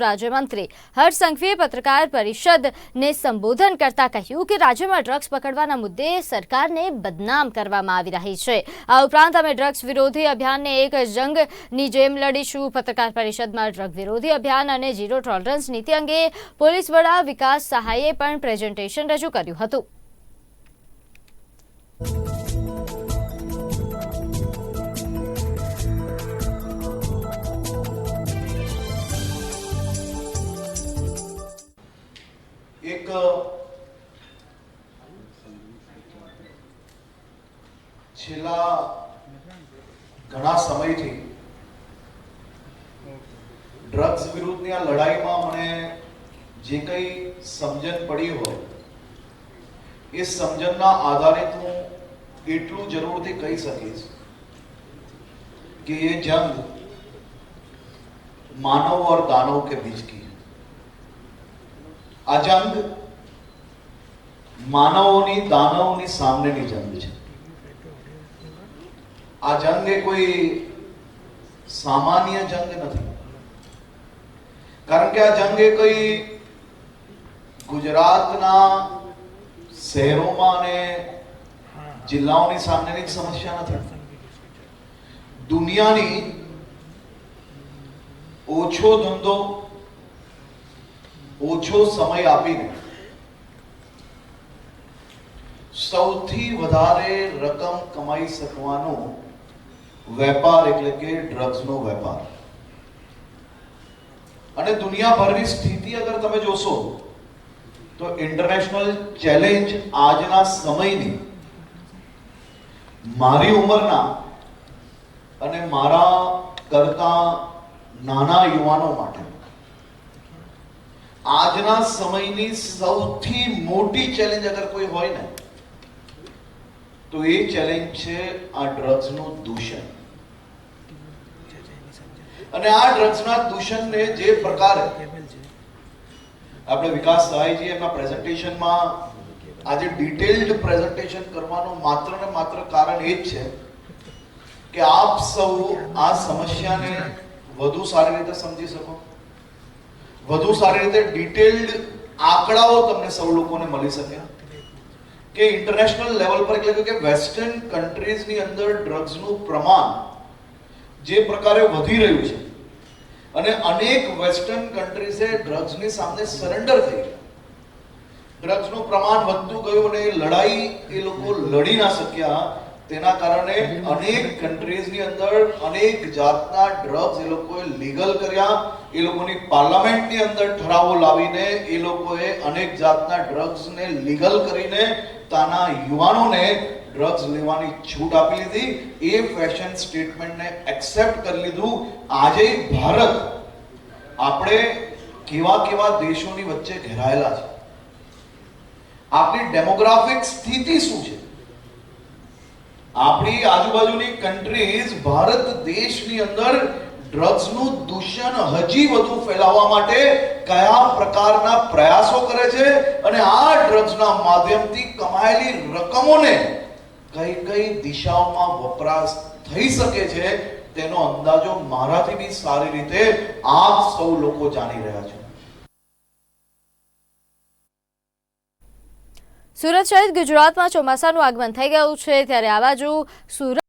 રાજ્યમંત્રી હર્ષ સંઘવીએ પત્રકાર પરિષદને સંબોધન કરતા કહ્યું કે રાજ્યમાં ડ્રગ્સ પકડવાના મુદ્દે સરકારને બદનામ કરવામાં આવી રહી છે. આ ઉપરાંત અમે ડ્રગ્સ વિરોધી અભિયાનને એક જંગની જેમ લડીશું. પત્રકાર પરિષદમાં ડ્રગ વિરોધી અભિયાન અને ઝીરો ટોલરન્સ નીતિ અંગે પોલીસ વડા વિકાસ સહાયે પણ પ્રેઝન્ટેશન રજૂ કર્યું હતું. છેલ્લા ઘણા સમયથી ડ્રગ્સ વિરુદ્ધની આ લડાઈમાં મને જે કંઈ સમજણ પડી હોય એ સમજણના આધારે હું એટલું જરૂરથી કહી શકીશ કે ये जंग मानव और दानव के बीच की है આ જંગ માનવોની, દાનવોની સામેની જંગ છે. આ જંગ એ કોઈ સામાન્ય જંગ નથી. કારણ કે આ જંગ એ કોઈ ગુજરાતના શહેરોમાં અને જિલ્લાઓની સામેની સમસ્યા નથી. દુનિયાની ઓછો ધંધો, ઓછો સમય આપીને સૌથી વધારે રકમ કમાઈ શકવાનો વેપાર એટલે કે ડ્રગ્સનો વેપાર. અને દુનિયાભરની સ્થિતિ અગર તમે જોશો, તો ઇન્ટરનેશનલ ચેલેન્જ આજના સમયની મારી ઉંમરના અને મારા કરતા નાના યુવાનો માટે. આજના સમયની સૌથી મોટી ચેલેન્જ અગર કોઈ હોય ને તો એ ચેલેન્જ છે આ ડ્રગ્સનું દૂષણ. અને આ ડ્રગ્સના દૂષણને જે પ્રકારે આપણે વિકાસ સહાયજી એમના પ્રેઝન્ટેશનમાં આજે ડિટેલ્ડ પ્રેઝન્ટેશન કરવાનું માત્ર ને માત્ર કારણ એ જ છે કે આપ સૌ આ સમસ્યાને વધુ સારી રીતે સમજી શકો. વધુ સારી રીતે ડિટેલ્ડ આંકડાઓ તમને સૌ લોકોને મળી શકે. કે ઇન્ટરનેશનલ લેવલ પર એટલે કે વેસ્ટર્ન કન્ટ્રીઝની અંદર ડ્રગ્સનું પ્રમાણ જે પ્રકારે વધી રહ્યું છે. અને અનેક વેસ્ટર્ન કન્ટ્રીઝે ડ્રગ્સની સામે સરેન્ડર થઈ ડ્રગ્સનું પ્રમાણ વધતું ગયું અને લડાઈ એ લોકો લડી ના શક્યા. તેના કારણે અનેક કન્ટ્રીઝની અંદર અનેક જાતના ડ્રગ્સ એ લોકોએ લીગલ કર્યા. એ લોકોની પાર્લામેન્ટની અંદર ઠરાવો લાવીને એ લોકોએ અનેક જાતના ડ્રગ્સને લીગલ કરીને તાના યુવાનોને ડ્રગ્સ લેવાની છૂટ આપી લીધી. એ ફેશન સ્ટેટમેન્ટને એક્સેપ્ટ કરી લીધું. આજે ભારત આપણે કેવા કેવા દેશોની વચ્ચે ઘેરાયેલા છે. આપણી ડેમોગ્રાફિક સ્થિતિ શું છે? આપણી આજુબાજુની કન્ટ્રીઝ ભારત દેશની અંદર ડ્રગ્સનું દૂષણ હજી વધુ ફેલાવવા માટે કયા પ્રકારના પ્રયાસો કરે છે અને આ ડ્રગ્સના માધ્યમથી કમાયેલી રકમોને કઈ કઈ દિશાઓમાં વપરાશ થઈ શકે છે, તેનો અંદાજો મારાથી બી સારી રીતે આપ સૌ લોકો જાણી રહ્યા છો. સુરત સહિત ગુજરાતમાં ચોમાસાનું આગમન થઈ ગયું છે ત્યારે આ બાજુ સુરત